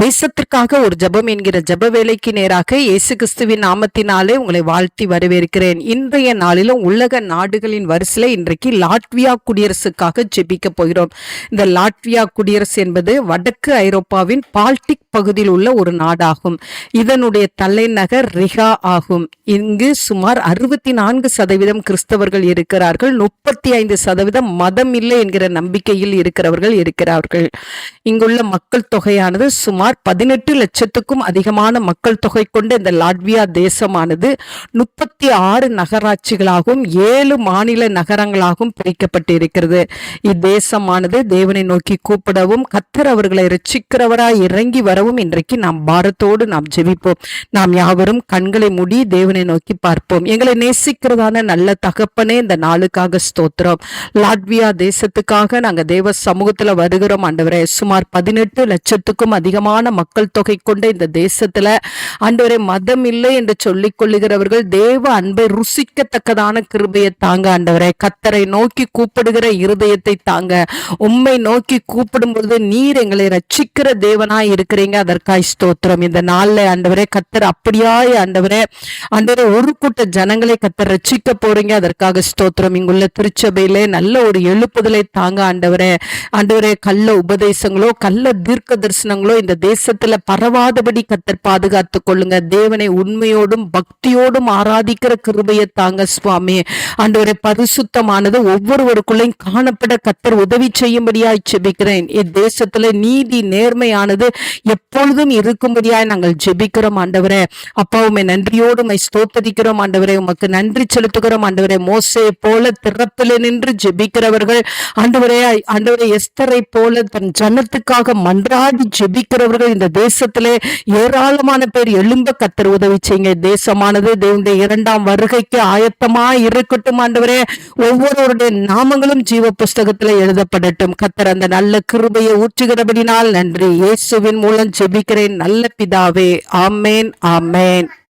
தேசத்திற்காக ஒரு ஜெபம் என்கிற ஜெப வேலைக்கு நேராக இயேசு கிறிஸ்துவின் நாமத்தினாலே உங்களை வாழ்த்தி வரவேற்கிறேன். இன்றைய நாளிலும் உலக நாடுகளின் வரிசையில் இன்றைக்கு லாட்வியா குடியரசுக்காக ஜெபிக்க போகிறோம். இந்த லாட்வியா குடியரசு என்பது வடக்கு ஐரோப்பாவின் பால்டிக் பகுதியில் உள்ள ஒரு நாடாகும். இதனுடைய தலைநகர் ரிகா ஆகும். இங்கு சுமார் அறுபத்தி நான்கு சதவீதம் கிறிஸ்தவர்கள் இருக்கிறார்கள். முப்பத்தி ஐந்து சதவீதம் மதம் இல்லை என்கிற நம்பிக்கையில் இருக்கிறவர்கள் இருக்கிறார்கள். இங்குள்ள மக்கள் தொகையானது சுமார் சுமார் பதினெட்டு லட்சத்துக்கும் அதிகமான மக்கள் தொகை கொண்ட இந்த லாட்வியா தேசமானது முப்பத்தி ஆறு நகராட்சிகளாகவும் ஏழு மாநில நகரங்களாகவும் பிரிக்கப்பட்டு இருக்கிறது இத்தேசமானது தேவனை நோக்கி கூப்பிடவும் கத்தர் அவர்களை ரட்சிக்கிறவராய் இறங்கி வரவும் இன்றைக்கு நாம் பாரத்தோடு நாம் ஜெபிப்போம். நாம் யாவரும் கண்களை மூடி தேவனை நோக்கி பார்ப்போம். எங்களை நேசிக்கிறதான நல்ல தகப்பனே இந்த நாளுக்காக ஸ்தோத்திரம். லாட்வியா தேசத்துக்காக நாங்கள் தேவ சமூகத்தில் வருகிறோம் ஆண்டவரே. சுமார் பதினெட்டு லட்சத்துக்கும் அதிகமான மக்கள் தொகை கொண்ட இந்த தேசத்துல ஆண்டவரே மதம் இல்லை என்று சொல்லிக் கொள்ளுகிறவர்கள் தேவ அன்பை ருசிக்கத்தக்கதான கிருபையை தாங்க ஆண்டவரே. கத்தரை நோக்கி கூப்பிடுகிற இருதயத்தை தாங்க. உண்மை நோக்கி கூப்பிடும் பொழுது நீர் எங்களை ரட்சிக்கிற தேவனாய் இருக்கிறீங்க. அதற்காய் ஸ்தோத்திரம். இந்த நாள்ல ஆண்டவரே கத்தர் அப்படியாய் ஆண்டவரே ஆண்டவரே ஒரு கூட்ட ஜனங்களை கத்தர் ரட்சிக்க போறீங்க. அதற்காக ஸ்தோத்திரம். இங்குள்ள திருச்சபையிலே நல்ல ஒரு எழுப்புதலை தாங்க ஆண்டவரே. ஆண்டவரே கள்ள உபதேசங்களோ கள்ள தீர்க்க தரிசனங்களோ இந்த தேசத்துல பரவாதபடி கத்தர் பாதுகாத்து கொள்ளுங்க. தேவனை உண்மையோடும் பக்தியோடும் ஆராதிக்கிற கிருபையை தாங்க சுவாமி. அன்றவரை பரிசுத்தமானது ஒவ்வொருவருக்குள்ளையும் காணப்பட கத்தர் உதவி செய்யும்படியாய் ஜெபிக்கிறேன். இத்தேசத்துல நீதி நேர்மையானது எப்பொழுதும் இருக்கும்படியாய் நாங்கள் ஜெபிக்கிறோம் ஆண்டவரே. அப்பா உமை நன்றியோடு உமை ஸ்தோத்தரிக்கிறோம் ஆண்டவரே. உமக்கு நன்றி செலுத்துகிறோம் ஆண்டவரே. மோசே போல திறப்பில் நின்று ஜெபிக்கிறவர்கள் ஆண்டவரே ஆண்டவரே எஸ்தரை போல தன் ஜனத்துக்காக மன்றாடி இருக்கிறவர்கள் இந்த தேசத்திலே ஏராளமான பேர் எழும்ப கத்தர் உதவி செய்யுங்க. தேசமானது தேவனுடைய இரண்டாம் வருகைக்கு ஆயத்தமா இருக்கட்டும் ஆண்டவரே. ஒவ்வொருவருடைய நாமங்களும் ஜீவ புஸ்தகத்துல எழுதப்படட்டும். கத்தர் அந்த நல்ல கிருபையை ஊற்றுகிறபடினால் நன்றி. இயேசுவின் மூலம் ஜெபிக்கிறேன். நல்ல பிதாவே. ஆமேன் ஆமேன்.